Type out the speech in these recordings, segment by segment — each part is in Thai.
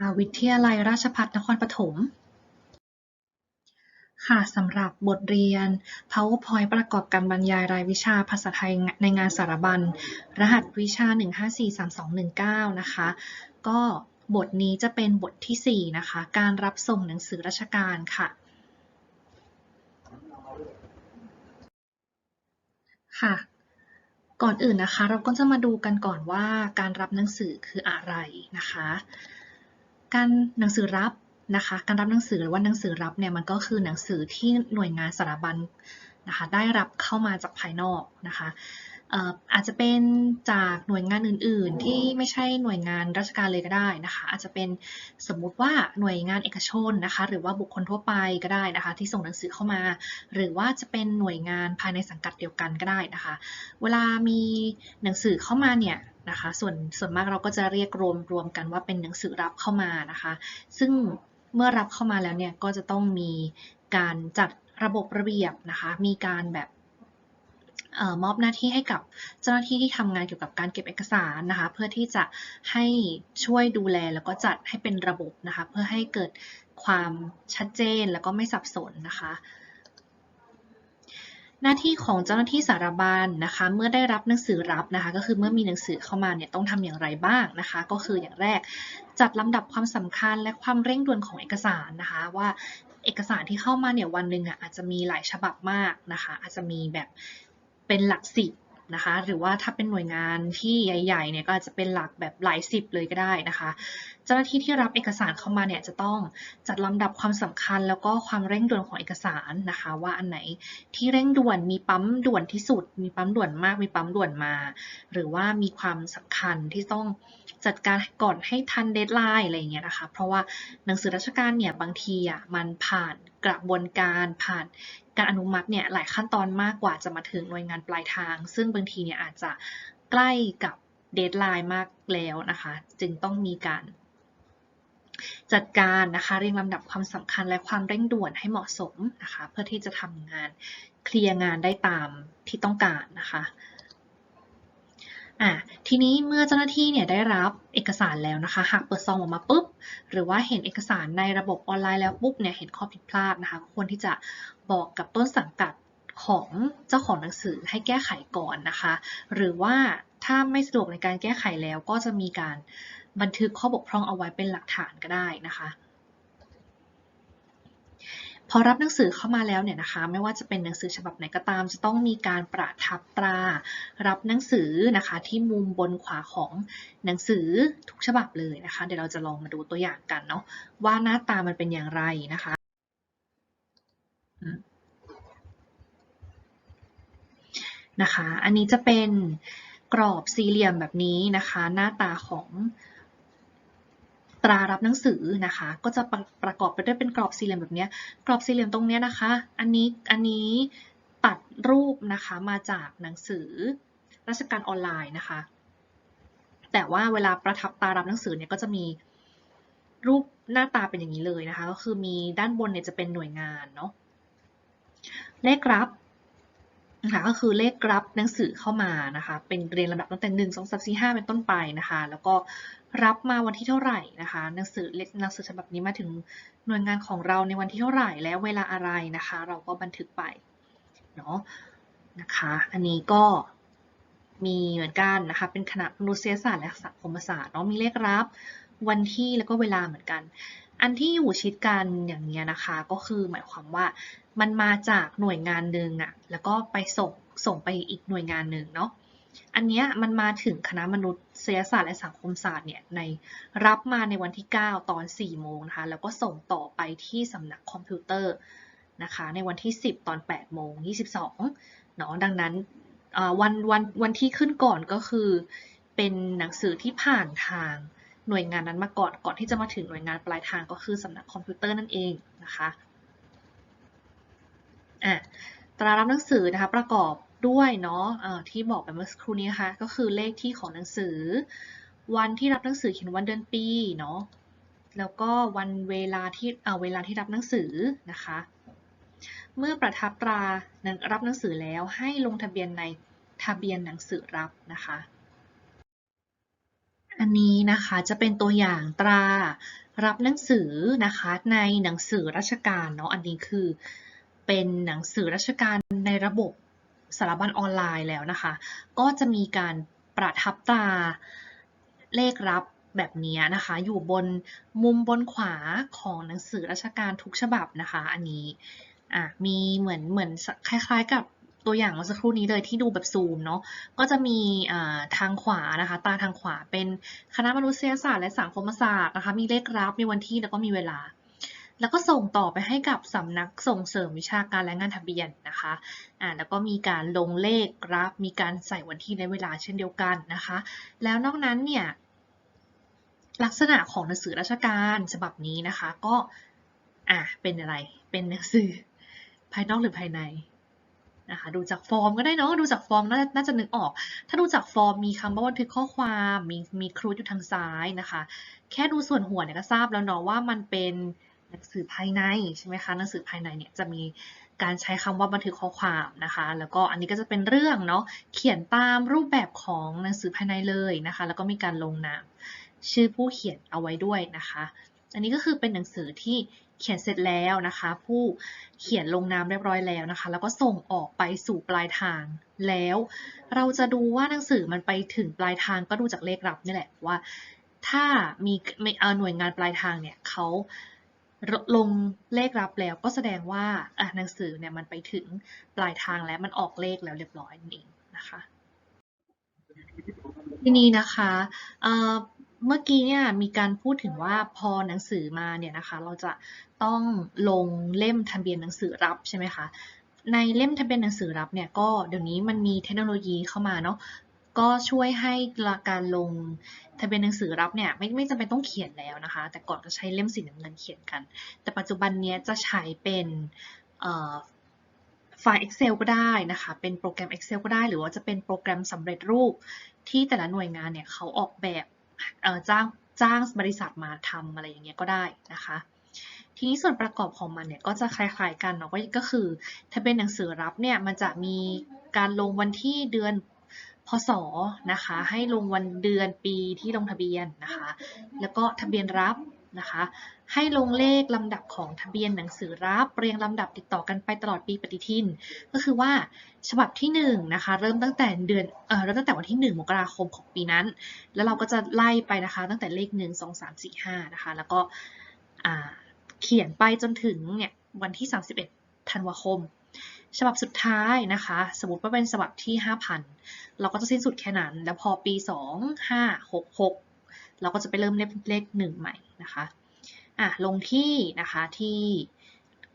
อ่าวิทยาลัยราชภัฏนครปฐมค่ะสำหรับบทเรียน PowerPoint ประกอบการบรรยายรายวิชาภาษาไทยในงานสารบัญ รหัสวิชา 1543219 นะคะ ก็บทนี้จะเป็นบททีสี่ 4 นะคะ การรับส่งหนังสือราชการค่ะ ค่ะ ก่อนอื่นนะคะ เราก็จะมาดูกันก่อนว่าการรับหนังสือคืออะไรนะคะ การหนังสือรับนะคะ การรับหนังสือหรือว่าหนังสือรับเนี่ยมันก็คือหนังสือที่หน่วยงานสถาบันนะคะได้รับเข้ามาจากภายนอกนะคะเอ่ออาจจะเป็นจากหน่วยงานอื่น ๆ ที่ไม่ใช่หน่วยงานราชการเลยก็ได้นะคะ อาจจะเป็นสมมุติว่าหน่วยงานเอกชนนะคะ หรือว่าบุคคลทั่วไปก็ได้นะคะ ที่ส่งหนังสือเข้ามา หรือว่าจะเป็นหน่วยงานภายในสังกัดเดียวกันก็ได้นะคะ เวลามีหนังสือเข้ามาเนี่ย นะคะ ส่วนส่วนมากเราก็จะเรียกรวมรวมกันว่าเป็นหนังสือรับเข้ามานะคะ ซึ่งเมื่อรับเข้ามาแล้วเนี่ยก็จะต้องมีการจัดระบบระเบียบนะคะ มีการแบบออมอบหน้าที่ให้กับเจ้าหน้าที่ที่ทำงานเกี่ยวกับการเก็บเอกสารนะคะ เพื่อที่จะให้ช่วยดูแลแล้วก็จัดให้เป็นระบบนะคะ เพื่อให้เกิดความชัดเจนแล้วก็ไม่สับสนนะคะ หน้าที่ของเจ้าหน้าที่สารบัญนะคะ เมื่อได้รับหนังสือรับนะคะ ก็คือเมื่อมีหนังสือเข้ามาเนี่ยต้องทำอย่างไรบ้างนะคะ ก็คืออย่างแรกจัดลำดับความสำคัญและความเร่งด่วนของเอกสารนะคะว่าเอกสารที่เข้ามาเนี่ยวันหนึ่งอะอาจจะมีหลายฉบับมากนะคะ อาจจะมีแบบเป็นหลักสิบ นะคะ หรือว่าถ้าเป็นหน่วยงานที่ใหญ่ๆเนี่ยก็อาจจะเป็นหลักแบบหลายสิบเลยก็ได้นะคะ เจ้าหน้าที่ที่รับเอกสารเข้ามาเนี่ยจะต้องจัดลำดับความสำคัญ แล้วก็ความเร่งด่วนของเอกสารนะคะ ว่าอันไหนที่เร่งด่วนมีปั๊มด่วนที่สุด มีปั๊มด่วนมาก มีปั๊มด่วนมา หรือว่ามีความสำคัญที่ต้องจัดการก่อนให้ทันเดทไลน์อะไรอย่างเงี้ยนะคะ เพราะว่าหนังสือราชการเนี่ยบางทีอะมันผ่านกระบวนการผ่าน การอนุมัติเนี่ยหลายขั้นตอนมากกว่าจะมาถึงหน่วยงานปลายทาง ซึ่งบางทีเนี่ยอาจจะใกล้กับเดทไลน์มากแล้วนะคะ จึงต้องมีการจัดการนะคะเรียงลำดับความสำคัญและความเร่งด่วนให้เหมาะสมนะคะ เพื่อที่จะทำงานเคลียร์งานได้ตามที่ต้องการนะคะ อะทีนี้เมื่อเจ้าหน้าที่เนี่ยได้รับเอกสารแล้วนะคะ หากเปิดซองออกมาปุ๊บ หรือว่าเห็นเอกสารในระบบออนไลน์แล้วปุ๊บเนี่ยเห็นข้อผิดพลาดนะคะควรที่จะบอกกับต้นสังกัดของเจ้าของหนังสือให้แก้ไขก่อนนะคะ หรือว่าถ้าไม่สะดวกในการแก้ไขแล้วก็จะมีการบันทึกข้อบกพร่องเอาไว้เป็นหลักฐานก็ได้นะคะ พอรับหนังสือเข้ามาแล้วเนี่ยนะคะ ไม่ว่าจะเป็นหนังสือฉบับไหนก็ตาม จะต้องมีการประทับตรา รับหนังสือนะคะ ที่มุมบนขวาของหนังสือทุกฉบับเลยนะคะ เดี๋ยวเราจะลองมาดูตัวอย่างกันเนาะว่าหน้าตามันเป็นอย่างไรนะคะนะคะ อันนี้จะเป็นกรอบสี่เหลี่ยมแบบนี้นะคะ หน้าตาของ ตรารับหนังสือนะคะ ก็จะประประกอบไปด้วยเป็นกรอบสี่เหลี่ยมแบบนี้กรอบสี่เหลี่ยมตรงนี้นะคะ อันนี้อันนี้ตัดรูปนะคะมาจากหนังสือราชการออนไลน์นะคะ แต่ว่าเวลาประทับตารับหนังสือเนี่ยก็จะมีรูปหน้าตาเป็นอย่างนี้เลยนะคะ ก็คือมีด้านบนเนี่ยจะเป็นหน่วยงานเนาะเลขรับนะคะก็คือเลขรับหนังสือเข้ามานะคะ เป็นเรียงลำดับตั้งแต่หนึ่งสองสามสี่ห้าเป็นต้นไปนะคะ แล้วก็ รับมาวันที่เท่าไหร่นะคะหนังสือเลขหนังสือฉบับนี้มาถึงหน่วยงานของเราในวันที่เท่าไหร่และเวลาอะไรนะคะ เราก็บันทึกไปเนาะนะคะ อันนี้ก็มีเหมือนกันนะคะ เป็นคณะมนุษยศาสตร์และสังคมศาสตร์เนาะมีเลขรับ วันที่แล้วก็เวลาเหมือนกัน อันที่อยู่ชิดกันอย่างเนี้ยนะคะ ก็คือหมายความว่ามันมาจากหน่วยงานหนึ่งอะแล้วก็ไปส่งส่งไปอีกหน่วยงานหนึ่งเนาะ อันเนี้ยมันมาถึงคณะมนุษยศาสตร์และสังคมศาสตร์เนี่ยในรับมาในวันที่ 9 ตอน 4 โมงนะคะ แล้วก็ส่งต่อไปที่สำนักคอมพิวเตอร์นะคะ ในวันที่ 10 ตอน 8 โมง 22 เนาะดังนั้นวันวันวันที่ขึ้นก่อนก็คือ เป็นหนังสือที่ผ่านทางหน่วยงานนั้นมาก่อน ก่อนที่จะมาถึงหน่วยงานปลายทางก็คือสำนักคอมพิวเตอร์นั่นเองนะคะอะตรารับหนังสือนะคะประกอบ ด้วยเนาะะที่บอกไปเมื่อสักครู่นี้นะคะก็คือเลขที่ของหนังสือ วันที่รับหนังสือเขียนวันเดือนปีเนาะแล้วก็วันเวลาที่เอาเวลาที่รับหนังสือนะคะ เมื่อประทับตรารับหนังสือแล้วให้ลงทะเบียนในทะเบียนหนังสือรับนะคะอันอันนี้นะคะจะเป็นตัวอย่างตรารับหนังสือนะคะในหนังสือราชการเนาะอันนี้คือเป็นหนังสือราชการในระบบ สารบัญออนไลน์แล้วนะคะ ก็จะมีการประทับตราเลขรับแบบนี้นะคะ อยู่บนมุมบนขวาของหนังสือราชการทุกฉบับนะคะ อันนี้อะมีเหมือนเหมือนคล้ายๆกับตัวอย่างเมื่อสักครู่นี้เลยที่ดูแบบซูมเนาะก็จะมีทางขวานะคะตาทางขวาเป็นคณะมนุษยศาสตร์และสังคมศาสตร์นะคะมีเลขรับมีวันที่แล้วก็มีเวลา แล้วก็ส่งต่อไปให้กับสำนักส่งเสริมวิชาการและงานทะเบียนนะคะอ่าแล้วก็มีการลงเลขรับมีการใส่วันที่และเวลาเช่นเดียวกันนะคะ แล้วนอกนั้นเนี่ยลักษณะของหนังสือราชการฉบับนี้นะคะก็อะเป็นอะไรเป็นหนังสือภายนอกหรือภายในนะคะดูจากฟอร์มก็ได้เนาะดูจากฟอร์มน่านาจะนึกออก ถ้าดูจากฟอร์มมีคำว่าบันทึกข้อความมีมีครูอยู่ทางซ้ายนะคะ แค่ดูส่วนหัวเนี่ยก็ทราบแล้วเนาะว่ามันเป็น หนังสือภายในใช่ไหมคะหนังสือภายในเนี่ยจะมีการใช้คำว่าบันทึกข้อความนะคะ แล้วก็อันนี้ก็จะเป็นเรื่องเนาะเขียนตามรูปแบบของหนังสือภายในเลยนะคะ แล้วก็มีการลงนามชื่อผู้เขียนเอาไว้ด้วยนะคะ อันนี้ก็คือเป็นหนังสือที่เขียนเสร็จแล้วนะคะ ผู้เขียนลงนามเรียบร้อยแล้วนะคะ แล้วก็ส่งออกไปสู่ปลายทางแล้ว เราจะดูว่าหนังสือมันไปถึงปลายทางก็ดูจากเลขรับนี่แหละว่า ถ้ามีหน่วยงานปลายทางเนี่ยเขา ลงเลขรับแล้วก็แสดงว่าหนังสือเนี่ยมันไปถึงปลายทางแล้วมันออกเลขแล้วเรียบร้อยนั่นเองนะคะทีนี้นะคะเมื่อกี้เนี่ยมีการพูดถึงว่าพอหนังสือมาเนี่ยนะคะเราจะต้องลงเล่มทะเบียนหนังสือรับใช่ไหมคะในเล่มทะเบียนหนังสือรับเนี่ยก็เดี๋ยวนี้มันมีเทคโนโลยีเข้ามาเนาะ ก็ช่วยให้การลงทะเบียนหนังสือรับเนี่ยไม่ไม่จำเป็นต้องเขียนแล้วนะคะ แต่ก่อนก็ใช้เล่มสีน้ำเงินเขียนกัน แต่ปัจจุบันเนี้ยจะใช้เป็นไฟล์ Excel ก็ได้นะคะ เป็นโปรแกรม Excel ก็ได้ หรือว่าจะเป็นโปรแกรมสำเร็จรูปที่แต่ละหน่วยงานเนี่ยเขาออกแบบจ้างจ้างบริษัทมาทำอะไรอย่างเงี้ยก็ได้นะคะ ทีนี้ส่วนประกอบของมันเนี่ยก็จะคล้ายๆกันเนาะก็คือ ถ้าเป็นหนังสือรับเนี่ยมันจะมีการลงวันที่เดือน พศนะคะ ให้ลงวันเดือนปีที่ลงทะเบียนนะคะ แล้วก็ทะเบียนรับนะคะ ให้ลงเลขลำดับของทะเบียนหนังสือรับเรียงลำดับติดต่อกันไปตลอดปีปฏิทิน ก็คือว่าฉบับที่1นนะคะเริ่มตั้งแต่เดือนเอ่อเริ่มตั้งแต่วันที่ 1 มกราคมของปีนั้น แล้วเราก็จะไล่ไปนะคะ ตั้งแต่เลข 1 2 3 4 5นะคะแล้วก็เขียนไปจนถึงเนี่ยวันที่ 31ธันวาคม ฉบับสุดท้ายนะคะ สมมติว่าเป็นฉบับที่ 5,000 เราก็จะสิ้นสุดแค่นั้น แล้วพอปี 2 5 6 6 เราก็จะไปเริ่มเลขเลข1ใหม่นะคะอะลงที่นะคะที่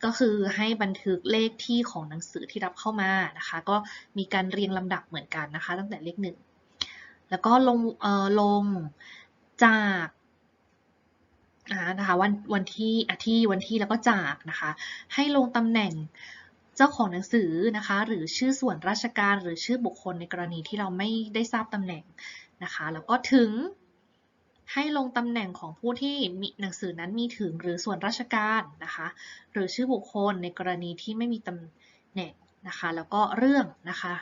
ก็คือให้บันทึกเลขที่ของหนังสือที่รับเข้ามานะคะ ก็มีการเรียงลำดับเหมือนกันนะคะ ตั้งแต่เลขหนึ่งแล้วก็ลงเอ่อลงจากนะคะวันวันที่อาที่วันที่แล้วก็จากนะคะ ให้ลงตำแหน่ง จ้าของหนังสือนะคะ หรือชื่อส่วนราชการหรือชื่อบุคคลในกรณีที่เราไม่ได้ทราบตำแหน่งนะคะ แล้วก็ถึงให้ลงตำแหน่งของผู้ที่มีหนังสือนั้นมีถึงหรือส่วนราชการนะคะ หรือชื่อบุคคลในกรณีที่ไม่มีตำแหน่งนะคะ แล้วก็เรื่องนะคะ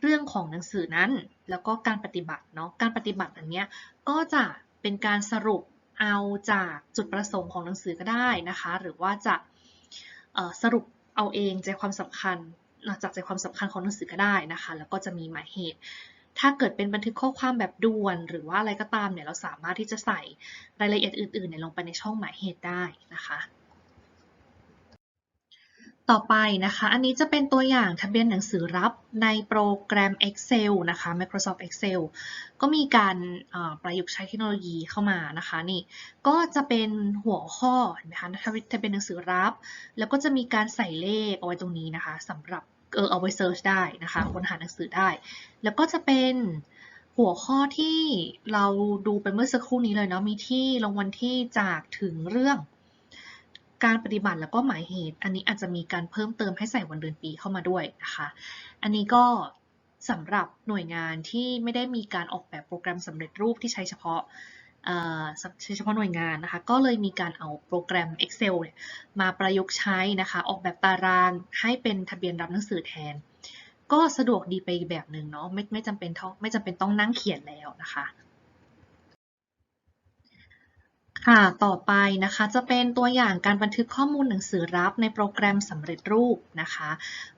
เรื่องของหนังสือนั้น แล้วก็การปฏิบัติเนาะการปฏิบัติอันนี้ก็จะเป็นการสรุปเอาจากจุดประสงค์ของหนังสือก็ได้นะคะ หรือว่าจะสรุป เอาเองใจความสำคัญจากใจความสำคัญของหนังสือก็ได้นะคะ แล้วก็จะมีหมายเหตุ ถ้าเกิดเป็นบันทึกข้อความแบบด่วน หรือว่าอะไรก็ตามเนี่ยเราสามารถที่จะใส่รายละเอียดอื่นๆเนี่ยลงไปในช่องหมายเหตุได้นะคะ ต่อไปนะคะ อันนี้จะเป็นตัวอย่างทะเบียนหนังสือรับในโปรแกรม Excel นะคะ Microsoft Excel ก็มีการประยุกต์ใช้เทคโนโลยีเข้ามานะคะนี่ ก็จะเป็นหัวข้อนะคะทะเบียนหนังสือรับ แล้วก็จะมีการใส่เลขเอาไว้ตรงนี้นะคะสำหรับเออเอาไว้เซิร์ชได้นะคะค้นหาหนังสือได้ แล้วก็จะเป็นหัวข้อที่เราดูไปเมื่อสักครู่นี้เลยเนาะมีที่ลงวันที่จากถึงเรื่อง การปฏิบัติแล้วก็หมายเหตุ อันนี้อาจจะมีการเพิ่มเติมให้ใส่วันเดือนปีเข้ามาด้วยนะคะ อันนี้ก็สำหรับหน่วยงานที่ไม่ได้มีการออกแบบโปรแกรมสำเร็จรูปที่ใช้เฉพาะใช้เฉพาะหน่วยงานนะคะ ก็เลยมีการเอาโปรแกรม Excel มาประยุกต์ใช้นะคะ ออกแบบตารางให้เป็นทะเบียนรับหนังสือแทน ก็สะดวกดีไปแบบหนึ่งเนาะ ไม่ไม่จำเป็นท้องไม่จำเป็นต้องนั่งเขียนแล้วนะคะ ค่ะ ต่อไปนะคะจะเป็นตัวอย่างการบันทึกข้อมูลหนังสือรับในโปรแกรมสำเร็จรูปนะคะ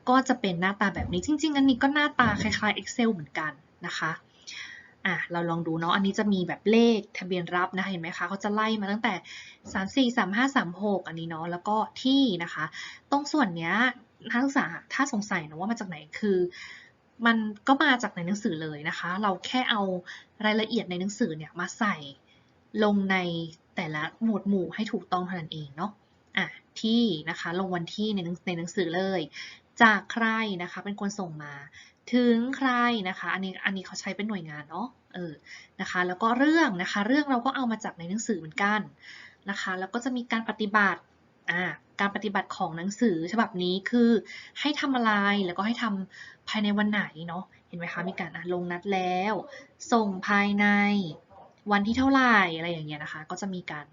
ก็จะเป็นหน้าตาแบบนี้จริง ๆ อันนี้ก็หน้าตาคล้ายๆ Excel เหมือนกันนะคะอะเราลองดูเนาะอันนี้จะมีแบบเลขทะเบียนรับนะคะเห็นไหมคะเขาจะไล่มาตั้งแต่ 3 4 3 5 3 6 อันนี้เนาะแล้วก็ที่นะคะ ตรงส่วนเนี้ยนักศึกษาถ้าสงสัยนะว่ามาจากไหนคือ มันก็มาจากในหนังสือเลยนะคะ เราแค่เอารายละเอียดในหนังสือเนี่ยมาใส่ ลงในแต่ละหมวดหมู่ให้ถูกต้องเท่านั้นเองเนาะอะที่นะคะลงวันที่ในหนังในหนังสือเลย จากใครนะคะเป็นคนส่งมา ถึงใครนะคะอันนี้อันนี้เขาใช้เป็นหน่วยงานเนาะเออนะคะแล้วก็เรื่องนะคะเรื่องเราก็เอามาจากในหนังสือเหมือนกันนะคะแล้วก็จะมีการปฏิบัติอ่าการปฏิบัติของหนังสือฉบับนี้คือให้ทำอะไรแล้วก็ให้ทำภายในวันไหนเนาะเห็นไหมคะมีการลงนัดแล้ว ส่งภายใน วันที่เท่าไหร่อะไรอย่างเงี้ยนะคะ ก็จะมีการ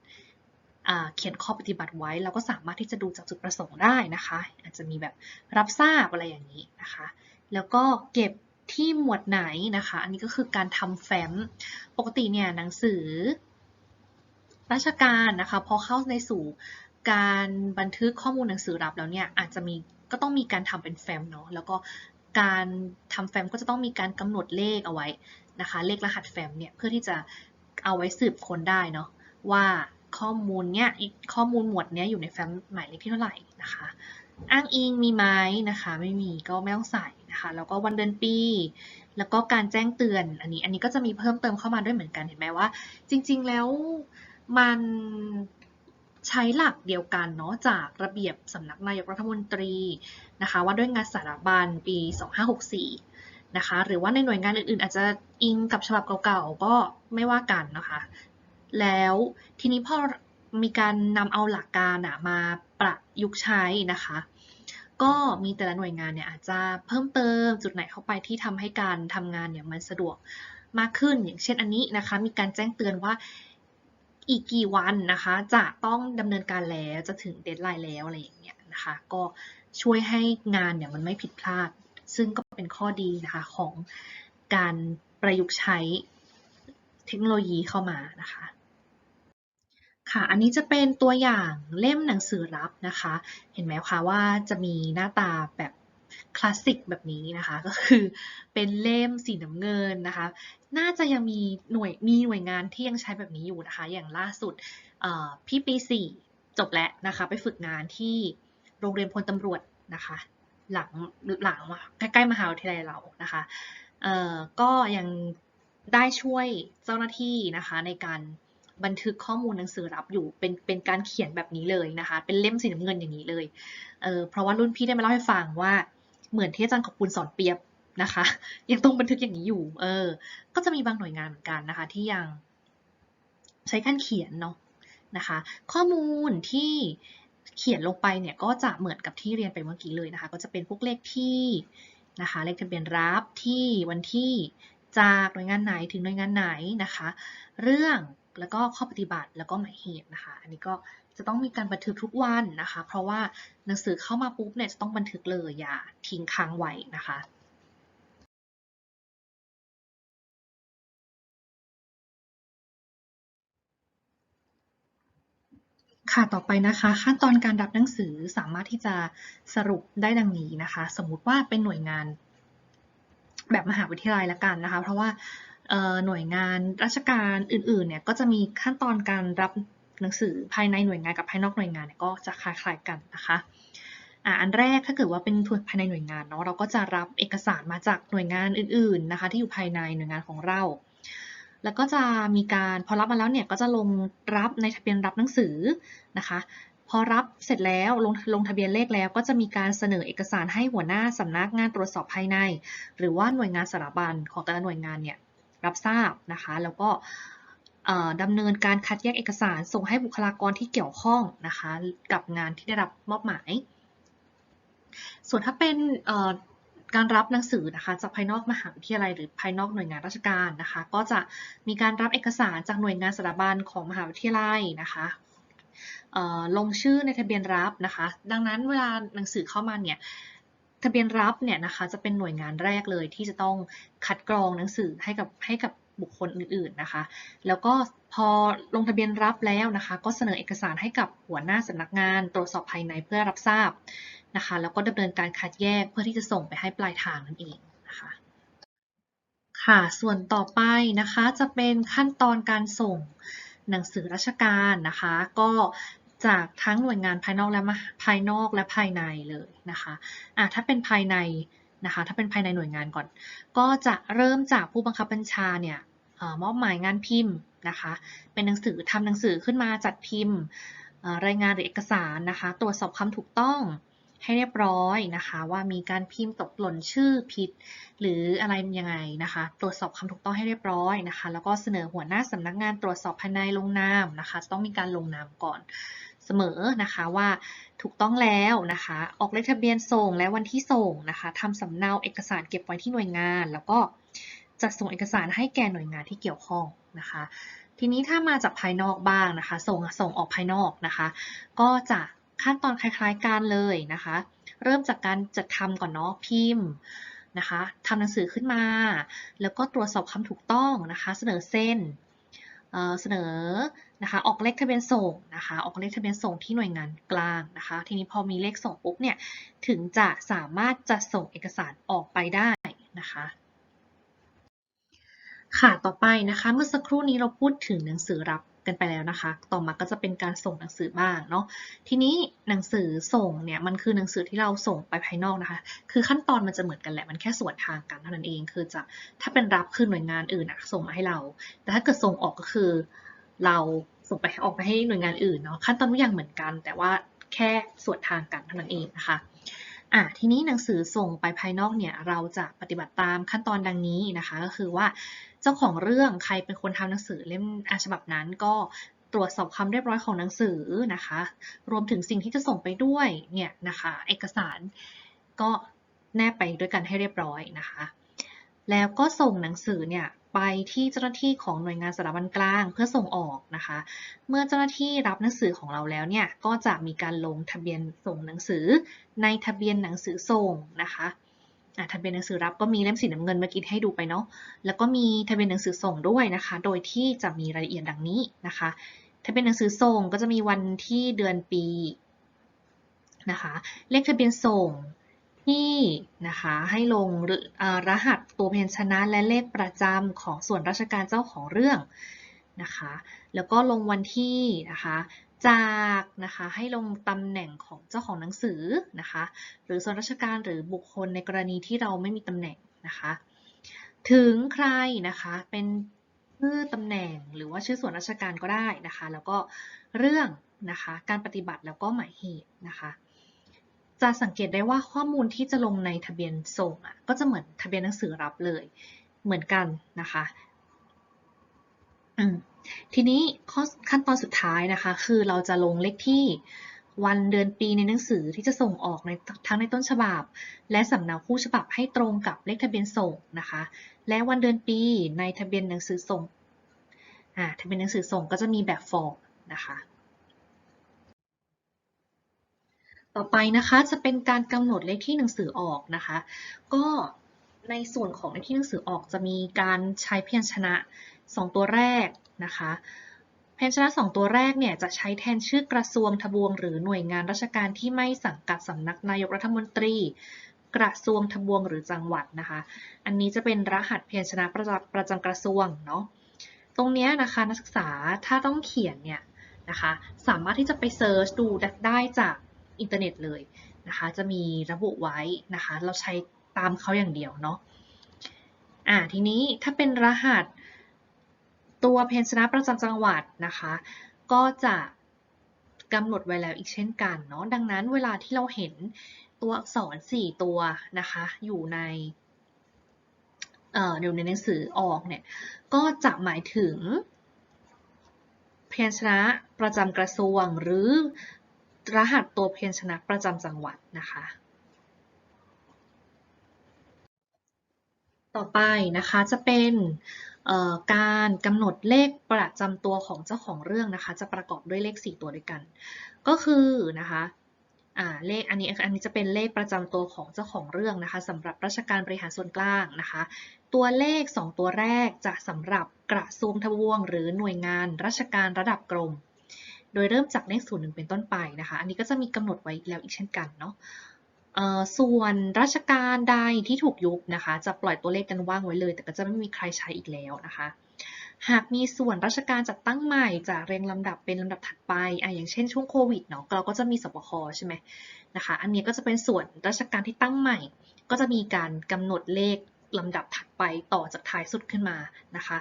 เขียนข้อปฏิบัติไว้ เราก็สามารถที่จะดูจากจุดประสงค์ได้นะคะ อาจจะมีแบบรับทราบอะไรอย่างนี้นะคะ แล้วก็เก็บที่หมวดไหนนะคะ อันนี้ก็คือการทำแฟ้ม ปกติเนี่ยหนังสือ ราชการนะคะ พอเข้าในสู่การบันทึกข้อมูลหนังสือรับแล้วเนี่ย อาจจะมีก็ต้องมีการทำเป็นแฟ้มเนาะ แล้วก็การทำแฟ้มก็จะต้องมีการกำหนดเลขเอาไว้นะคะ เลขรหัสแฟ้มเนี่ย เพื่อที่จะ เอาไว้สืบค้นได้เนาะว่าข้อมูลเนี่ยข้อมูลหมวดเนี้ยอยู่ในแฟ้มหมายเลขที่เท่าไหร่นะคะ อ้างอิงมีไหมนะคะ ไม่มีก็ไม่ต้องใส่นะคะ แล้วก็วันเดือนปี แล้วก็การแจ้งเตือนอันนี้ อันนี้ก็จะมีเพิ่มเติมเข้ามาด้วยเหมือนกันเห็นไหมว่า จริง ๆ แล้วมันใช้หลักเดียวกันเนาะจากระเบียบสำนักนายกรัฐมนตรีนะคะ ว่าด้วยงานสารบัญปี 2564 นะคะ หรือว่าในหน่วยงานอื่นๆ อาจจะอิงกับฉบับเก่าๆ ก็ไม่ว่ากันนะคะ แล้วทีนี้พอมีการนำเอาหลักการมาประยุกต์ใช้นะคะ ก็มีแต่ละหน่วยงานเนี่ยอาจจะเพิ่มเติมจุดไหนเข้าไปที่ทำให้การทำงานเนี่ยมันสะดวกมากขึ้น อย่างเช่นอันนี้นะคะ มีการแจ้งเตือนว่าอีกกี่วันนะคะ จะต้องดำเนินการแล้วจะถึงเดทไลน์แล้วอะไรอย่างเงี้ยนะคะ ก็ช่วยให้งานเนี่ยมันไม่ผิดพลาด ซึ่งก็เป็นข้อดีนะคะของการประยุกต์ใช้เทคโนโลยีเข้ามานะคะค่ะ อันนี้จะเป็นตัวอย่างเล่มหนังสือรับนะคะ เห็นไหมคะว่าจะมีหน้าตาแบบคลาสสิกแบบนี้นะคะ ก็คือเป็นเล่มสีน้ำเงินนะคะ น่าจะยังมีหน่วยมีหน่วยงานที่ยังใช้แบบนี้อยู่นะคะ อย่างล่าสุดพี่ปีสี่จบแล้วนะคะ ไปฝึกงานที่โรงเรียนพลตำรวจนะคะ หลังหลังใกล้ๆมหาวิทยาลัยเรานะคะเอ่อก็ยังได้ช่วยเจ้าหน้าที่นะคะในการบันทึกข้อมูลหนังสือรับอยู่เป็นเป็นการเขียนแบบนี้เลยนะคะ เป็นเล่มสีน้ำเงินอย่างนี้เลยเออเพราะว่ารุ่นพี่ได้มาเล่าให้ฟังว่าเหมือนที่อาจารย์ขอบคุณสอนเปียบนะคะ ยังต้องบันทึกอย่างนี้อยู่ เออ ก็จะมีบางหน่วยงานเหมือนกันนะคะ ที่ยังใช้การเขียนเนาะนะคะ ข้อมูลที่ เขียนลงไปเนี่ยก็จะเหมือนกับที่เรียนไปเมื่อกี้เลยนะคะ ก็จะเป็นพวกเลขที่นะคะ เลขทะเบียนรับที่วันที่จากหน่วยงานไหนถึงหน่วยงานไหนนะคะ เรื่องแล้วก็ข้อปฏิบัติแล้วก็หมายเหตุนะคะ อันนี้ก็จะต้องมีการบันทึกทุกวันนะคะ เพราะว่าหนังสือเข้ามาปุ๊บเนี่ยจะต้องบันทึกเลยอย่าทิ้งค้างไว้นะคะ ค่ะต่อไปนะคะขั้นตอนการรับหนังสือสามารถที่จะสรุปได้ดังนี้นะคะ สมมุติว่าเป็นหน่วยงานแบบมหาวิทยาลัยละกันนะคะ เพราะว่าหน่วยงานราชการอื่นๆเนี่ยก็จะมีขั้นตอนการรับหนังสือภายในหน่วยงานกับภายนอกหน่วยงานเนี่ยก็จะคล้ายๆกันนะคะอ่าอันแรกถ้าเกิดว่าเป็นภายในหน่วยงานเนาะเราก็จะรับเอกสารมาจากหน่วยงานอื่น ๆนะคะ ที่อยู่ภายในหน่วยงานของเรา แล้วก็จะมีการพอรับมาแล้วเนี่ยก็จะลงรับในทะเบียนรับหนังสือนะคะ พอรับเสร็จแล้วลงลงทะเบียนเลขแล้ว ก็จะมีการเสนอเอกสารให้หัวหน้าสำนักงานตรวจสอบภายใน หรือว่าหน่วยงานสถาบันของแต่ละหน่วยงานเนี่ยรับทราบนะคะ แล้วก็ดำเนินการคัดแยกเอกสารส่งให้บุคลากรที่เกี่ยวข้องนะคะ กับงานที่ได้รับมอบหมาย ส่วนถ้าเป็น การรับหนังสือนะคะจากภายนอกมหาวิทยาลัยหรือภายนอกหน่วยงานราชการนะคะ ก็จะมีการรับเอกสารจากหน่วยงานสถาบันของมหาวิทยาลัยนะคะลงชื่อในทะเบียนรับนะคะ ดังนั้นเวลาหนังสือเข้ามาเนี่ยทะเบียนรับเนี่ยนะคะจะเป็นหน่วยงานแรกเลยที่จะต้องคัดกรองหนังสือให้กับให้กับบุคคลอื่นๆนะคะ แล้วก็พอลงทะเบียนรับแล้วนะคะ ก็เสนอเอกสารให้กับหัวหน้าสำนักงานตรวจสอบภายในเพื่อรับทราบ นะคะ แล้วก็ดำเนินการคัดแยกเพื่อที่จะส่งไปให้ปลายทางนั่นเองนะคะค่ะ ส่วนต่อไปนะคะจะเป็นขั้นตอนการส่งหนังสือราชการนะคะ ก็จากทั้งหน่วยงานภายนอกและภายนอกและภายในเลยนะคะอะถ้าเป็นภายในนะคะ ถ้าเป็นภายในหน่วยงานก่อน ก็จะเริ่มจากผู้บังคับบัญชาเนี่ยอมอบหมายงานพิมพ์นะคะ เป็นหนังสือทำหนังสือขึ้นมาจัดพิมพ์รายงานหรือเอกสารนะคะ ตรวจสอบคำถูกต้อง ให้เรียบร้อยนะคะ ว่ามีการพิมพ์ตกหล่นชื่อผิด หรืออะไรยังไงนะคะ ตรวจสอบคำถูกต้องให้เรียบร้อยนะคะ แล้วก็เสนอหัวหน้าสำนักงานตรวจสอบภายในลงนามนะคะจะต้องมีการลงนามก่อนเสมอนะคะว่าถูกต้องแล้วนะคะ ออกเลขทะเบียนส่งและวันที่ส่งนะคะทำสำเนาเอกสารเก็บไว้ที่หน่วยงาน แล้วก็จัดส่งเอกสารให้แก่หน่วยงานที่เกี่ยวข้องนะคะ ทีนี้ถ้ามาจากภายนอกบ้างนะคะ ส่งส่งออกภายนอกนะคะ ก็จะ ขั้นตอนคล้ายๆกันเลยนะคะ เริ่มจากการจัดทำก่อนเนาะพิมพ์นะคะทำหนังสือขึ้นมา แล้วก็ตรวจสอบคำถูกต้องนะคะ เสนอเส้นเสนอนะคะออกเลขทะเบียนส่งนะคะออกเลขทะเบียนส่งที่หน่วยงานกลางนะคะ ทีนี้พอมีเลขส่งปุ๊บเนี่ยถึงจะสามารถจัดส่งเอกสารออกไปได้นะคะค่ะต่อไปนะคะเมื่อสักครู่นี้เราพูดถึงหนังสือรับ กันไปแล้วนะคะ ต่อมาก็จะเป็นการส่งหนังสือบ้างเนาะ ทีนี้หนังสือส่งเนี่ยมันคือหนังสือที่เราส่งไปภายนอกนะคะ คือขั้นตอนมันจะเหมือนกันแหละ มันแค่ส่วนทางกันเท่านั้นเอง คือจะถ้าเป็นรับคือหน่วยงานอื่นอะส่งมาให้เรา แต่ถ้าเกิดส่งออกก็คือ เราส่งไปออกไปให้หน่วยงานอื่นเนาะ ขั้นตอนทุกอย่างเหมือนกัน แต่ว่าแค่ส่วนทางกันเท่านั้นเองนะคะ อะทีนี้หนังสือส่งไปภายนอกเนี่ยเราจะปฏิบัติตามขั้นตอนดังนี้นะคะ ก็คือว่าเจ้าของเรื่องใครเป็นคนทำหนังสือเล่มฉบับนั้นก็ตรวจสอบความเรียบร้อยของหนังสือนะคะ รวมถึงสิ่งที่จะส่งไปด้วยเนี่ยนะคะเอกสารก็แนบไปด้วยกันให้เรียบร้อยนะคะ แล้วก็ส่งหนังสือเนี่ย ไปที่เจ้าหน้าที่ของหน่วยงานสถาบันกลางเพื่อส่งออกนะคะ เมื่อเจ้าหน้าที่รับหนังสือของเราแล้วเนี่ยก็จะมีการลงทะเบียนส่งหนังสือ ในทะเบียนหนังสือส่งนะคะทะเบียนหนังสือรับก็มีเล่มสีน้ำเงินเมื่อกี้ให้ดูไปเนาะแล้วก็มีทะเบียนหนังสือส่งด้วยนะคะ โดยที่จะมีรายละเอียดดังนี้นะคะทะเบียนหนังสือส่งก็จะมีวันที่เดือนปีนะคะ เลขทะเบียนส่ง ที่นะคะให้ลงรหัสตัวพยัญชนะและเลขประจำของส่วนราชการเจ้าของเรื่องนะคะ แล้วก็ลงวันที่นะคะจากนะคะให้ลงตำแหน่งของเจ้าของหนังสือนะคะหรือส่วนราชการหรือบุคคลในกรณีที่เราไม่มีตำแหน่งนะคะถึงใครนะคะเป็นชื่อตำแหน่งหรือว่าชื่อส่วนราชการก็ได้นะคะ แล้วก็เรื่องนะคะการปฏิบัติแล้วก็หมายเหตุนะคะ จะสังเกตได้ว่าข้อมูลที่จะลงในทะเบียนส่งอะก็จะเหมือนทะเบียนหนังสือรับเลย เหมือนกันนะคะทีนี้ขั้นตอนสุดท้ายนะคะ คือเราจะลงเลขที่วันเดือนปีในหนังสือที่จะส่งออกในทั้งในต้นฉบับ และสำเนาคู่ฉบับให้ตรงกับเลขทะเบียนส่งนะคะ และวันเดือนปีในทะเบียนหนังสือส่งอ่าทะเบียนหนังสือส่งก็จะมีแบบฟอร์มนะคะ ต่อไปนะคะจะเป็นการกำหนดเลขที่หนังสือออกนะคะ ก็ในส่วนของเลขที่หนังสือออกจะมีการใช้เพยัญชนะ 2 ตัวแรกนะคะเพยัญชนะ 2 ตัวแรกเนี่ยจะใช้แทนชื่อกระทรวงทบวง หรือหน่วยงานราชการที่ไม่สังกัดสำนักนายกรัฐมนตรี กระทรวงทบวงหรือจังหวัดนะคะ อันนี้จะเป็นรหัสเพยัญชนะประจำประจำกระทรวงเนาะตรงนี้นะคะนักศึกษาถ้าต้องเขียนเนี่ยนะคะสามารถที่จะไปเซิร์ชดูได้จาก อินเทอร์เน็ตเลยนะคะ จะมีระบุไว้นะคะ เราใช้ตามเขาอย่างเดียวเนาะอ่าทีนี้ถ้าเป็นรหัสตัวเพนชนะประจำจังหวัดนะคะ ก็จะกำหนดไว้แล้วอีกเช่นกันเนาะดังนั้นเวลาที่เราเห็นตัวอักษร 4 ตัวนะคะ อยู่ในเอ่ออยู่ในหนังสือออกเนี่ยก็จะหมายถึงเพนชนะประจำกระทรวงหรือ รหัสตัวเพนชนะประจำจังหวัดนะคะ ต่อไปนะคะจะเป็นการกำหนดเลขประจำตัวของเจ้าของเรื่องนะคะ จะประกอบด้วยเลข 4 ตัวด้วยกัน ก็คือนะคะเลขอันนี้อันนี้จะเป็นเลขประจำตัวของเจ้าของเรื่องนะคะสำหรับราชการบริหารส่วนกลางนะคะ ตัวเลข 2 ตัวแรกจะสำหรับกระทรวงทบวง หรือหน่วยงานราชการระดับกรม โดยเริ่มจากเลขศูนย์หนึ่งเป็นต้นไปนะคะ อันนี้ก็จะมีกำหนดไว้แล้วอีกเช่นกันเนาะส่วนราชการใดที่ถูกยุบนะคะ จะปล่อยตัวเลขกันว่างไว้เลย แต่ก็จะไม่มีใครใช้อีกแล้วนะคะ หากมีส่วนราชการจัดตั้งใหม่จะเรียงลำดับเป็นลำดับถัดไปอะอย่างเช่นช่วงโควิดเนาะเราก็จะมีสบคใช่ไหมนะคะ อันนี้ก็จะเป็นส่วนราชการที่ตั้งใหม่ ก็จะมีการกำหนดเลขลำดับถัดไปต่อจากท้ายสุดขึ้นมานะคะ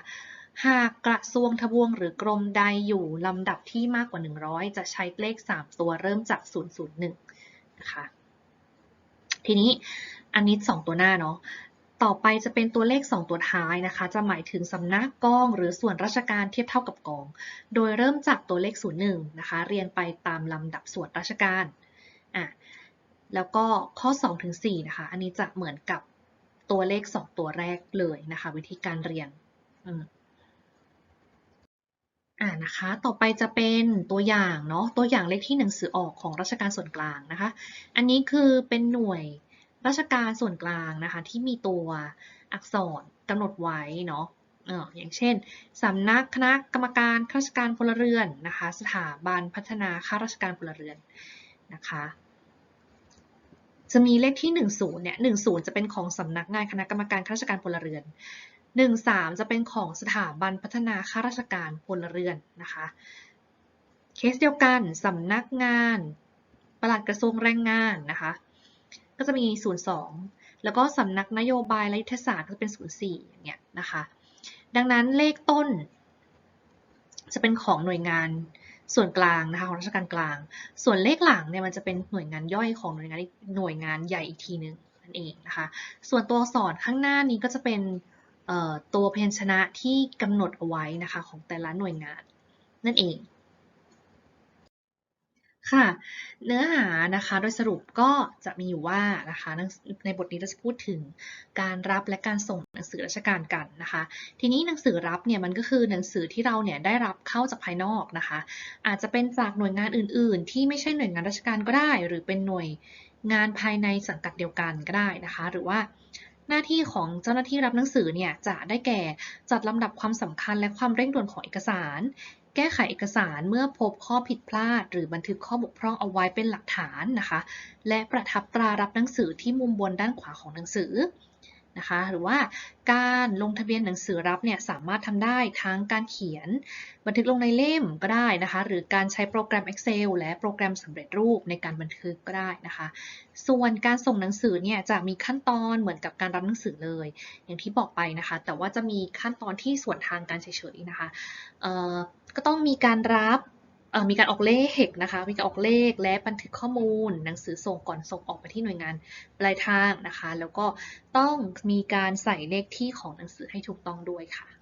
หากกระทรวงทบวงหรือกรมใดอยู่ลำดับที่มากกว่า 100 จะใช้เลข 3 ตัวเริ่มจาก 001 นะคะ ทีนี้อันนี้ 2 ตัวหน้าเนาะ ต่อไปจะเป็นตัวเลข 2 ตัวท้ายนะคะ จะหมายถึงสำนักกอง หรือส่วนราชการเทียบเท่ากับกอง โดยเริ่มจากตัวเลข 01 นะคะ เรียงไปตามลำดับส่วนราชการ อะ แล้วก็ข้อ2ถึง4นะคะ อันนี้จะเหมือนกับตัวเลข 2 ตัวแรกเลยนะคะ วิธีการเรียง อืม อ่านะคะ ต่อไปจะเป็นตัวอย่างเนาะ ตัวอย่างเลขที่หนังสือออกของราชการส่วนกลางนะคะ อันนี้คือเป็นหน่วยราชการส่วนกลางนะคะ ที่มีตัวอักษรกำหนดไว้เนาะอออย่างเช่นสำนักคณะกรรมการข้าราชการพลเรือนนะคะ สถาบันพัฒนาข้าราชการพลเรือนนะคะ จะมีเลขที่ 10เนี่ย10 จะเป็นของสำนักงานคณะกรรมการข้าราชการพลเรือน 13 จะเป็นของสถาบันพัฒนาข้าราชการพลเรือนนะคะ เคสเดียวกันสำนักงานปลัดกระทรวงแรงงานนะคะ ก็จะมี 02 แล้วก็สำนักนโยบายและยุทธศาสตร์ก็จะเป็น 04อย่างเงี้ยนะคะ ดังนั้นเลขต้น จะเป็นของหน่วยงานส่วนกลางนะคะของราชการกลาง ส่วนเลขหลังเนี่ยมันจะเป็นหน่วยงานย่อยของหน่วยงานหน่วยงานใหญ่อีกทีนึงนั่นเองนะคะ ส่วนตัวอักษรข้างหน้านี้ก็จะเป็น ตัวพยัญชนะที่กำหนดเอาไว้นะคะของแต่ละหน่วยงาน นั่นเอง ค่ะ เนื้อหานะคะโดยสรุปก็จะมีอยู่ว่านะคะในบทนี้เราจะพูดถึงการรับและการส่งหนังสือราชการกันนะคะ ทีนี้หนังสือรับเนี่ยมันก็คือหนังสือที่เราเนี่ยได้รับเข้าจากภายนอกนะคะ อาจจะเป็นจากหน่วยงานอื่น ๆ ที่ไม่ใช่หน่วยงานราชการก็ได้ หรือเป็นหน่วยงานภายในสังกัดเดียวกันก็ได้นะคะ หรือว่า หน้าที่ของเจ้าหน้าที่รับหนังสือเนี่ยจะได้แก่จัดลำดับความสำคัญและความเร่งด่วนของเอกสาร แก้ไขเอกสารเมื่อพบข้อผิดพลาด หรือบันทึกข้อบกพร่องเอาไว้เป็นหลักฐานนะคะ และประทับตรารับหนังสือที่มุมบนด้านขวาของหนังสือ นะคะหรือว่าการลงทะเบียนหนังสือรับเนี่ยสามารถทำได้ทั้งการเขียน บันทึกลงในเล่มก็ได้นะคะ หรือการใช้โปรแกรม Excel และโปรแกรมสำเร็จรูปในการบันทึกก็ได้นะคะ ส่วนการส่งหนังสือเนี่ยจะมีขั้นตอนเหมือนกับการรับหนังสือเลย อย่างที่บอกไปนะคะ แต่ว่าจะมีขั้นตอนที่ส่วนทางการเฉยๆนะคะก็ต้องมีการรับ มีการออกเลขนะคะ มีการออกเลขและบันทึกข้อมูล หนังสือส่งก่อนส่งออกไปที่หน่วยงานปลายทางนะคะ แล้วก็ต้องมีการใส่เลขที่ของหนังสือให้ถูกต้องด้วยค่ะ